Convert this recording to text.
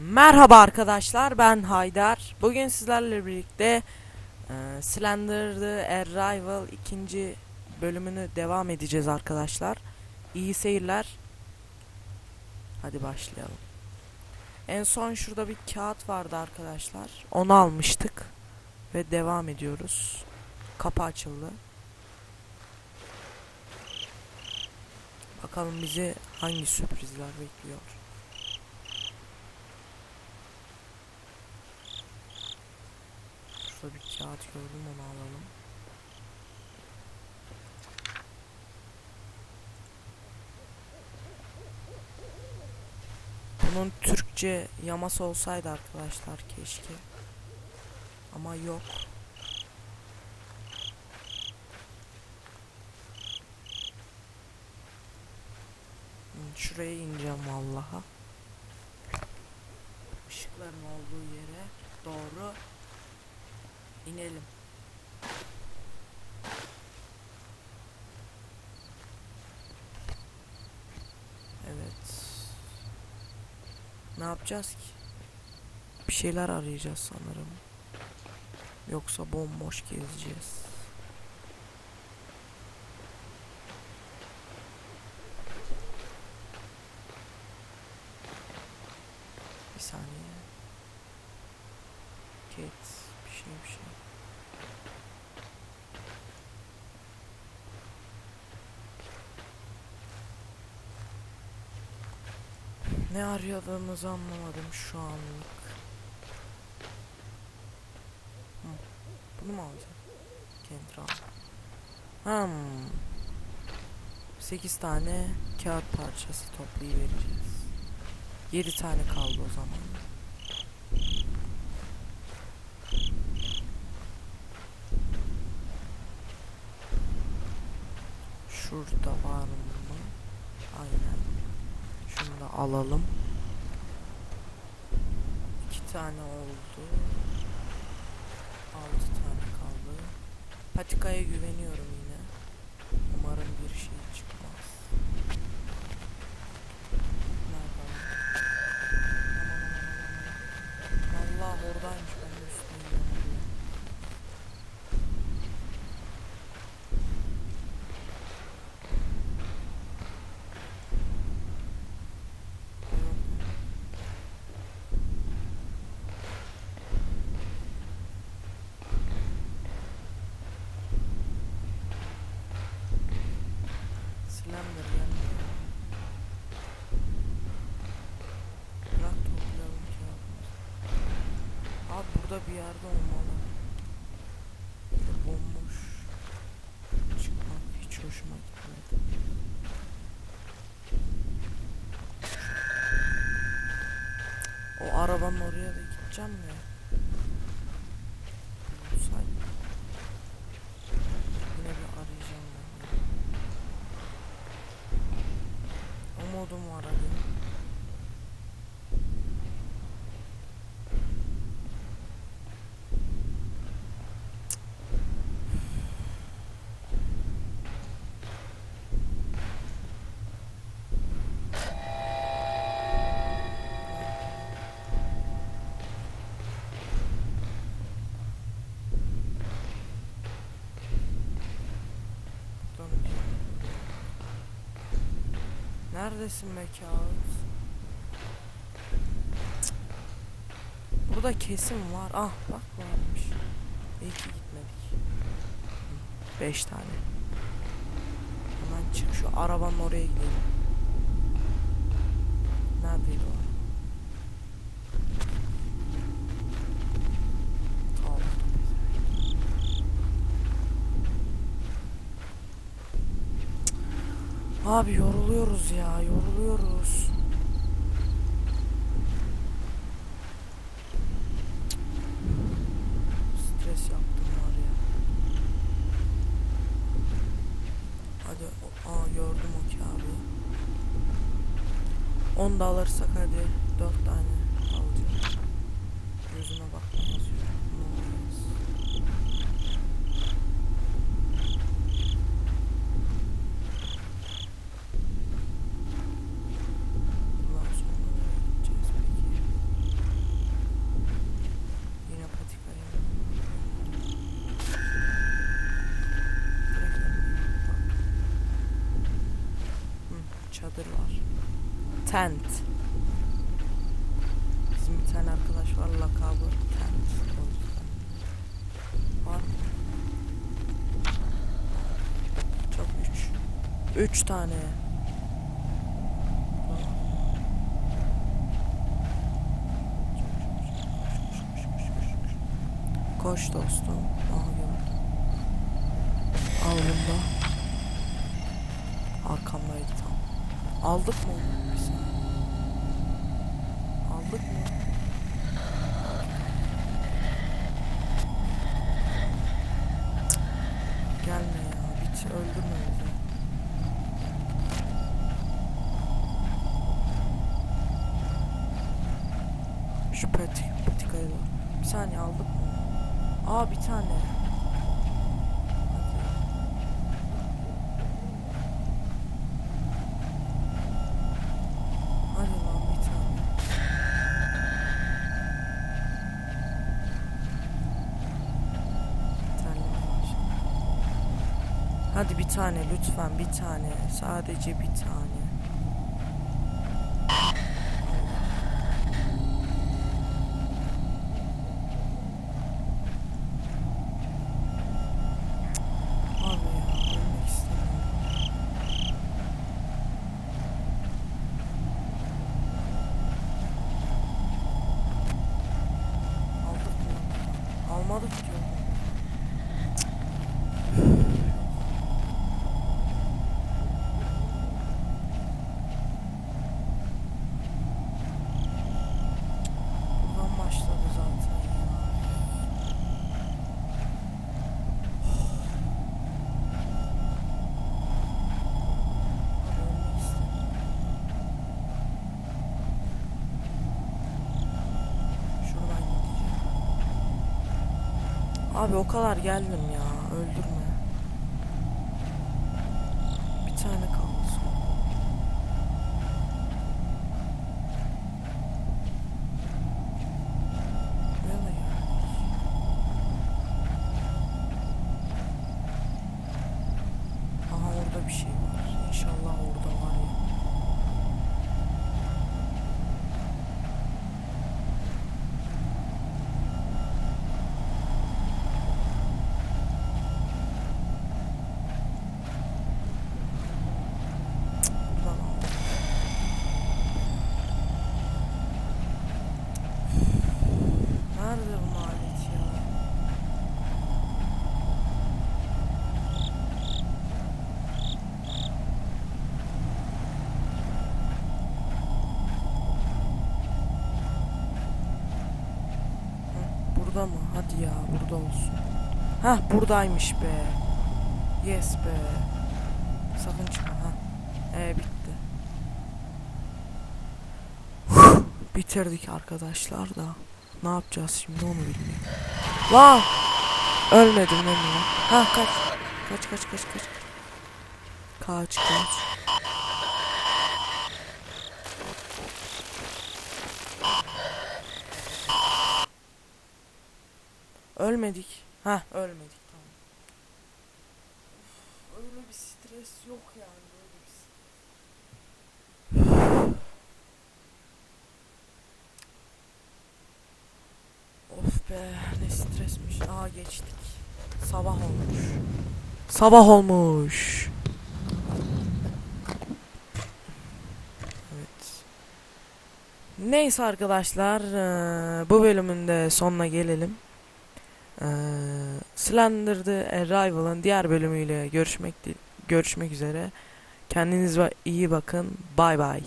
Merhaba arkadaşlar ben Haydar. Bugün sizlerle birlikte e, Slender the Arrival ikinci bölümünü devam edeceğiz arkadaşlar. İyi seyirler. Hadi başlayalım. En son şurada bir kağıt vardı arkadaşlar. Onu almıştık ve devam ediyoruz. Kapı açıldı. Bakalım bizi hangi sürprizler bekliyor. Şurada bir kağıt gördüm onu alalım. Bunun Türkçe yaması olsaydı arkadaşlar keşke. Ama yok. Hmm, Şuraya ineceğim vallaha. Işıkların olduğu yere doğru İnelim. Evet. Ne yapacağız ki? Bir şeyler arayacağız sanırım. Yoksa bomboş gezeceğiz. Bir saniye. Kate bir şey bir şey. Ne arayadığımızı anlamadım şu anlık. Hı. Bunu mu alacağım? Kentral. Hmm. 8 tane kağıt parçası toplayıvereceğiz. 7 tane kaldı o zaman. Şurada var mı? Aynen. Alalım. İki tane oldu. Altı tane kaldı. Patikaya güveniyorum yine. Umarım bir şey çıkmaz. Burada bir yerde olmalı. Bomboş. Çıkmak hiç hoşuma gitmedi. O arabanın oraya da gideceğim de. Bulsaydım. Yine bir arayacağım ben. Umudum var hadi. Neredesin be kağıt? Burada kesin var. Ah bak varmış. İyi ki gitmedik. Beş tane. Hemen çık şu arabanın oraya gidelim. Neredeydi o? Tamam. Abi yoruluyoruz ya, yoruluyoruz. Stres yaptım var ya. Hadi, aa gördüm o kağıdı. 10 da alırsak hadi 4 tane alacağım. Gözüme bakma yazıyor. Sesleri var. Tent. Bizim bir tane arkadaş var lakabı Tent. Var? Çok üç. Üç tane. Koş dostum. Aha gördüm. Al bunu da. Arkamdaydı tam. Aldık mı onu? Saniye. Aldık mı? Gelme ya. Bit öldürme bizi. Şu patik, patikayı. Bir saniye aldık mı? Aa bir tane. Hadi. Hadi lan bir tane. Terlemeye başladım. Hadi bir tane lütfen bir tane. Sadece bir tane. Almadık diyorum. Abi o kadar geldim ya. Öldürme. Bir tane kaldı son. Buraya da geldik. Aha orada bir şey var. İnşallah orada var ya. Buradan al. Nerede bu alet ya? Hı, Burada mı? Hadi ya burada olsun. Hah buradaymış be. Yes be. Sakın çıkma ha. Ee bitti. Bitirdik arkadaşlar da. Ne yapacağız şimdi onu bilmiyorum. Lan! Ölmedim lan ya. Ha kaç. Kaç kaç kaç kaç. Kaç kaç. Ölmedik. Ha ölmedik tamam. Öyle bir stres yok yani böyle bir stres. Of be ne stresmiş. Aa geçtik. Sabah olmuş. Sabah olmuş. Neyse arkadaşlar bu bölümün de sonuna gelelim. Eee Slender the Arrival'ın diğer bölümüyle görüşmek görüşmek üzere. Kendinize iyi bakın. Bay bay.